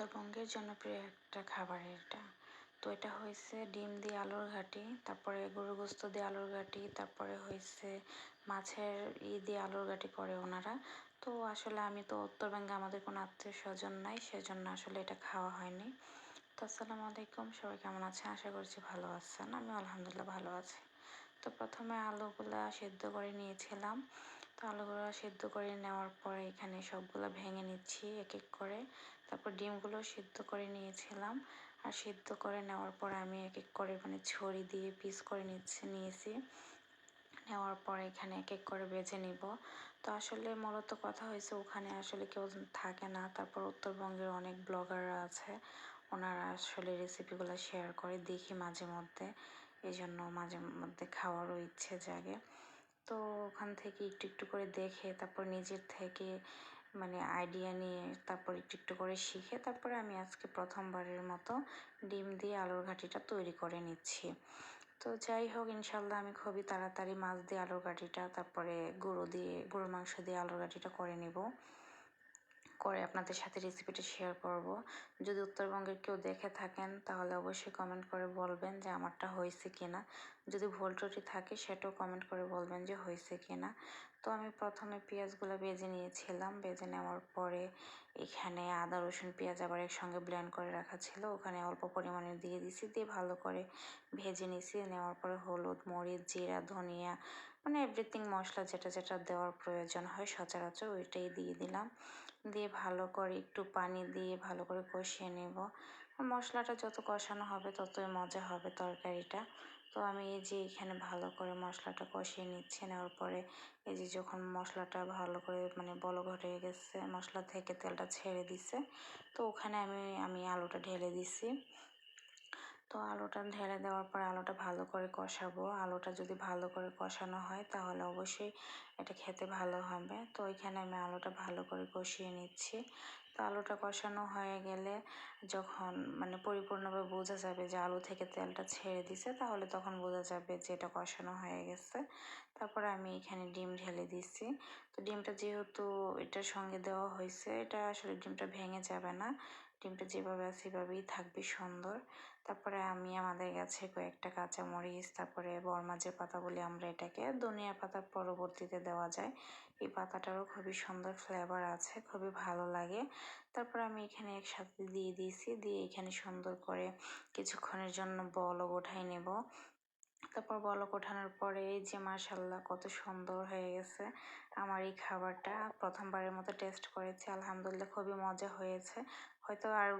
উত্তরবঙ্গের জনপ্রিয় একটা খাবার এটা। তো এটা হয়েছে ডিম দিয়ে আলুর ঘাটি, তারপরে গরু গোস্ত দিয়ে আলুর ঘাটি, তারপরে হয়েছে মাছের ই দিয়ে আলুর ঘাটি করে ওনারা। তো আসলে আমি তো উত্তরবঙ্গে আমাদের কোনো আত্মীয় স্বজন নাই, সেজন্য আসলে এটা খাওয়া হয়নি। তো আসসালামু আলাইকুম, সবাই কেমন আছেন? আশা করছি ভালো আছেন। আমি আলহামদুলিল্লাহ ভালো আছি। তো প্রথমে আলুগুলা সেদ্ধ করে নিয়েছিলাম। তো আলুগুলো সেদ্ধ করে নেওয়ার পরে এখানে সবগুলো ভেঙে নিচ্ছি এক এক করে। তারপর ডিমগুলো সেদ্ধ করে নিয়েছিলাম। আর সিদ্ধ করে নেওয়ার পর আমি এক এক করে মানে ছড়ি দিয়ে পিস করে নিচ্ছি, নিয়েছি। নেওয়ার পরে এখানে এক এক করে বেজে নিব। তো আসলে মূলত কথা হয়েছে ওখানে আসলে কেউ থাকে না। তারপর উত্তরবঙ্গের অনেক ব্লগাররা আছে। ওনারা আসলে রেসিপিগুলো শেয়ার করে দেখি মাঝে মধ্যে। এই জন্য মাঝে মধ্যে খাওয়ারও ইচ্ছে জাগে। তো ওখান থেকে একটু একটু করে দেখে, তারপর নিজের থেকে মানে আইডিয়া নিয়ে তারপর একটু একটু করে শিখে তারপরে আমি আজকে প্রথমবারের মতো ডিম দিয়ে আলুর ঘাটিটা তৈরি করে নিচ্ছি। তো যাই হোক, ইনশাল্লাহ আমি খুবই তাড়াতাড়ি মাছ দিয়ে আলুর ঘাটিটা, তারপরে গুঁড়ো দিয়ে, গুঁড়ো মাংস দিয়ে আলুর ঘাটিটা করে নেব। করে আপনাদের সাথে রেসিপিটা শেয়ার করব। যদি উত্তরবঙ্গের কেউ দেখে থাকেন, তাহলে অবশ্যই কমেন্ট করে বলবেন যে আমারটা হয়েছে কি না যদি ভুল ত্রুটি থাকে, সেটাও কমেন্ট করে বলবেন যে হয়েছে কি না তো আমি প্রথমে পেঁয়াজগুলো বেজে নিয়েছিলাম। বেজে নেওয়ার পরে এখানে আদা, রসুন, পেঁয়াজ আবার একসঙ্গে ব্লেন্ড করে রাখা ছিল। ওখানে অল্প পরিমাণে দিয়ে দিছি, দিয়ে ভালো করে ভেজে নিছি। নেওয়ার পরে হলুদ, মরিচ, জিরা, ধনিয়া মানে এভরিথিং মশলা যেটা যেটা দেওয়ার প্রয়োজন হয় সচরাচর ওইটাই দিয়ে দিলাম। দিয়ে ভালো করে একটু পানি দিয়ে ভালো করে কষিয়ে নেব। মশলাটা যত কষানো হবে ততই মজা হবে তরকারিটা। তো আমি এই যে এখানে ভালো করে মশলাটা কষিয়ে নিচ্ছি, নেওয়ার পরে এই যে যখন মশলাটা ভালো করে মানে বলক হয়ে গেছে, মশলা থেকে তেলটা ছেড়ে দিছে, তো ওখানে আমি আমি আলুটা ঢেলে দিছি। তো আলুটা ঢেলে দেওয়ার পর আলুটা ভালো করে কষাবো। আলুটা যদি ভালো করে কষানো হয় তাহলে অবশ্যই এটা খেতে ভালো হবে। তো এখানে আমি আলুটা ভালো করে কষিয়ে নিচ্ছি। তো আলুটা কষানো হয়ে গেলে যখন মানে পরিপূর্ণভাবে বোঝা যাবে যে আলু থেকে তেলটা ছেড়ে দিছে, তাহলে তখন বোঝা যাবে যে এটা কষানো হয়ে গেছে। তারপরে আমি এখানে ডিম ঢেলে দিচ্ছি। তো ডিমটা যেহেতু এটার সঙ্গে দেওয়া হয়েছে, এটা আসলে ডিমটা ভেঙে যাবে না। ডিমটা যেভাবে আছে সেভাবেই থাকবে সুন্দর। তারপরে আমি আমাদের কাছে কয়েকটা কাঁচামরিচ, তারপরে বরমাজের পাতা বলি আমরা এটাকে, ধনিয়া পাতা পরবর্তীতে দেওয়া যায়। এই পাতাটারও খুবই সুন্দর ফ্লেভার আছে, খুবই ভালো লাগে। তারপর আমি এখানে একসাথে দিয়ে দিয়েছি, দিয়ে এখানে সুন্দর করে কিছুক্ষণের জন্য বলক ওঠাই নেব। তারপর বলক ওঠানোর পরে এই যে মাশাল্লাহ কত সুন্দর হয়ে গেছে আমার এই খাবারটা। প্রথমবারের মতো টেস্ট করেছি, আলহামদুলিল্লাহ খুবই মজা হয়েছে। হয়তো আর